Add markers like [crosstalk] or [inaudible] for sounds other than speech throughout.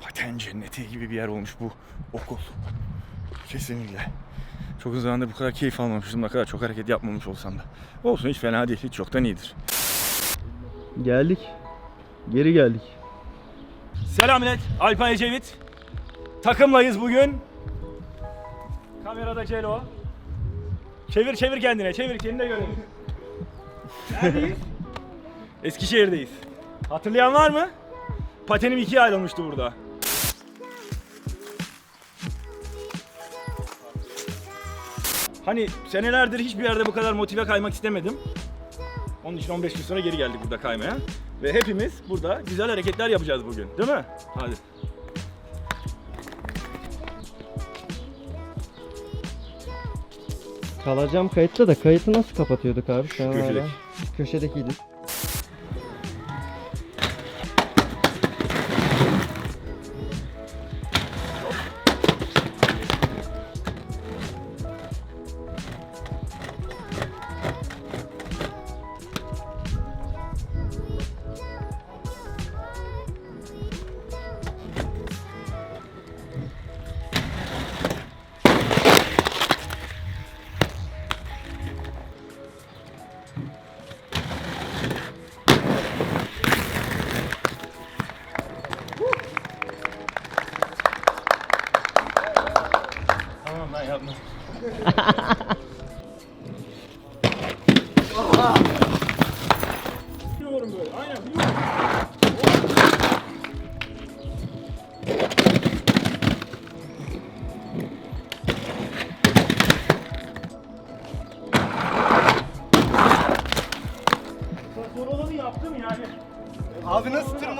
Paten cenneti gibi bir yer olmuş bu okul. Kesinlikle. Çok uzun zamandır bu kadar keyif almamıştım. Ne kadar çok hareket yapmamış olsam da. Olsun hiç fena değil. Hiç çoktan iyidir. Geldik. Geri geldik. Selam millet. Alpan Ecevit. Takımlayız bugün. Kamerada Celo. Çevir çevir kendine. Çevir kendine görelim. Neredeyiz? [laughs] Eskişehir'deyiz. Hatırlayan var mı? Patenim ikiye ayrılmıştı burada. Hani senelerdir hiçbir yerde bu kadar motive kaymak istemedim. Onun için 15 gün sonra geri geldik burada kaymaya. Ve hepimiz burada güzel hareketler yapacağız bugün. Değil mi? Hadi. Kalacağım kayıtta da kayıtı nasıl kapatıyorduk abi? Şu köşedeki. hala-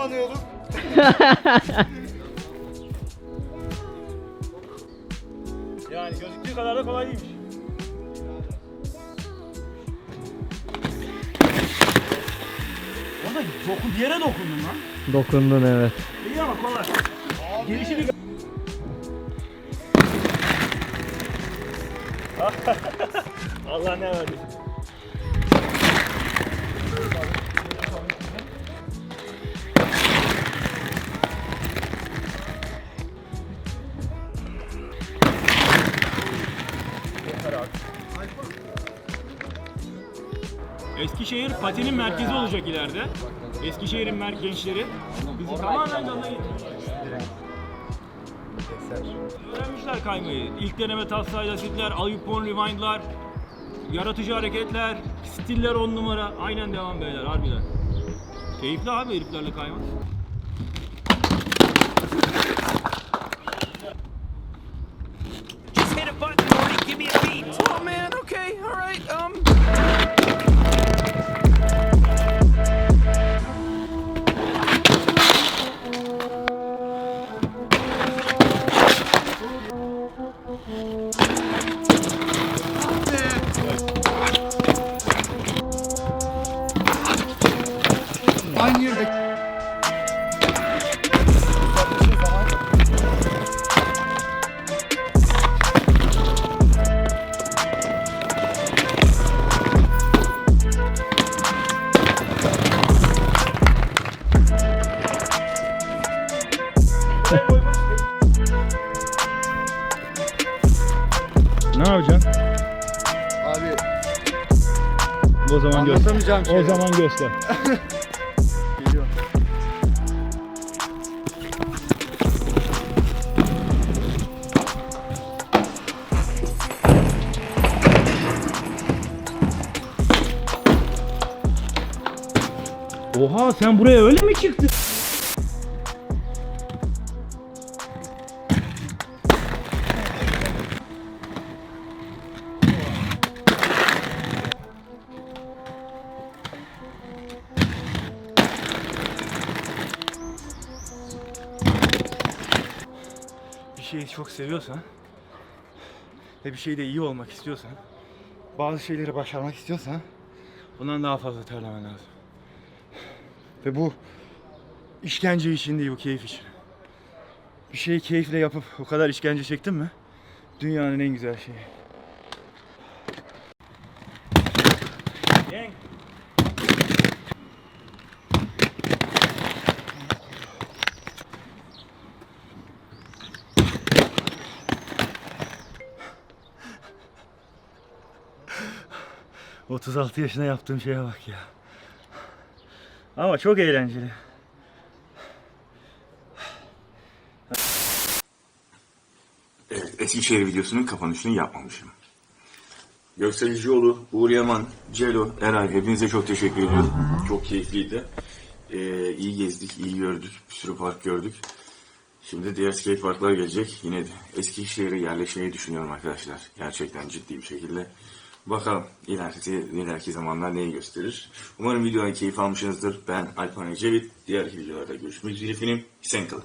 nasıl tırmanıyorduk? [laughs] Yani gözüktüğü kadar da kolay değilmiş. Orada dokun, bir yere dokundun lan. Dokundun evet. İyi ama kolay. Gelişi bir... [laughs] Allah ne verdi. Eskişehir patinin merkezi olacak ileride. Eskişehir'in mer- gençleri bizi tamamen gaza getiriyor. Öğrenmişler kaymayı. İlk deneme taslağıyla sitler, Ayupon rewind'lar, yaratıcı hareketler, stiller on numara. Aynen devam beyler harbiden. Keyifli abi heriflerle kaymak. Aynı yerde. Ne yapacaksın? Abi O zaman anlatamayacağım O şeyler. zaman göster. [laughs] Oha sen buraya öyle mi çıktın? Bir şeyi çok seviyorsan ve bir şeyde iyi olmak istiyorsan bazı şeyleri başarmak istiyorsan bundan daha fazla terlemen lazım. Ve bu işkence için değil bu keyif için. Bir şeyi keyifle yapıp o kadar işkence çektin mi? Dünyanın en güzel şeyi. Gang. ...36 yaşına yaptığım şeye bak ya. Ama çok eğlenceli. Evet, Eskişehir videosunun kapanışını yapmamışım. Göksel İcioğlu, Uğur Yaman, Celo, Eray hepinize çok teşekkür ediyorum. Çok keyifliydi. Ee, iyi gezdik, iyi gördük. Bir sürü park gördük. Şimdi diğer skate parklar gelecek. Yine Eskişehir'e yerleşmeyi düşünüyorum arkadaşlar. Gerçekten ciddi bir şekilde. Bakalım ileriki, ileriki zamanlar neyi gösterir. Umarım videodan keyif almışsınızdır. Ben Alpan Ecevit. Diğer videolarda görüşmek üzere efendim. Sen kalın.